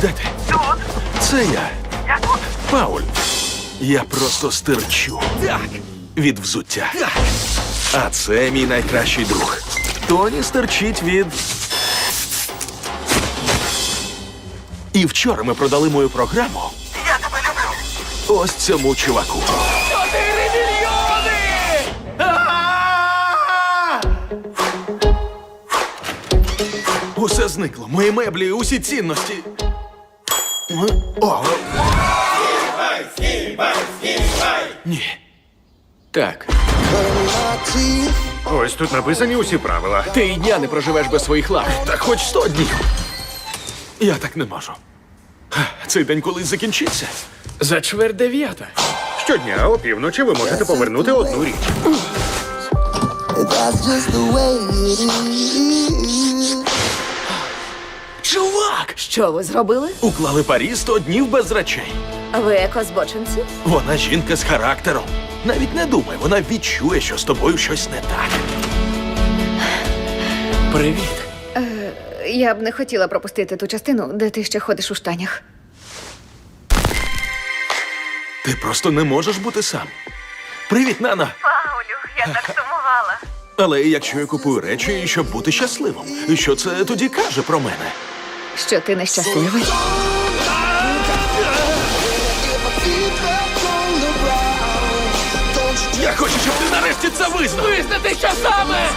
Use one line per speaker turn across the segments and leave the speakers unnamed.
Де ти?
Тут,
Це я,
я тут.
Пауль. Я просто стирчу.
Так,
Від взуття.
так.
А це мій найкращий друг. Тоні стерчить від. І вчора ми продали мою програму
Я тебе люблю.
ось цьому чуваку.
Чотири мільйони!
Усе зникло. Мої меблі, усі цінності. О. Ні.
Так,
Ось тут написані усі правила.
ти й дня не проживеш без своїх лав.
Так хоч сто днів. Я так не можу. Цей день колись закінчиться.
За чверть дев'ята.
Щодня опівночі ви можете повернути одну річ.
That's just the way it is.
Що ви зробили?
Уклали парі 100 днів без речей.
Ви екозбочинці?
Вона жінка з характером. Навіть не думай, вона відчує, що з тобою щось не так.
Привіт.
Я б не хотіла пропустити ту частину, де ти ще ходиш у штанях.
Ти просто не можеш бути сам. Привіт, Нана.
Паулю, я так сумувала.
Але якщо я купую речі, щоб бути щасливим, що це тоді каже про мене?
Що ти нещасливий?
Я хочу, щоб ти нарешті це визнав.
Визнати, що саме?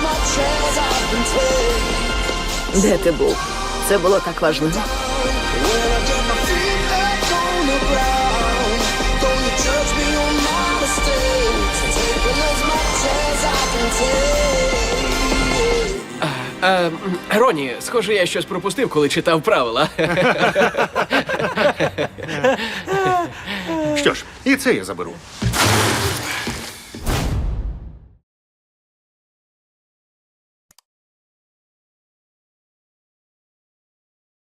Де ти був? Це було так важливо.
Е, Роні, схоже, я щось пропустив, коли читав правила.
Що ж, і це я заберу.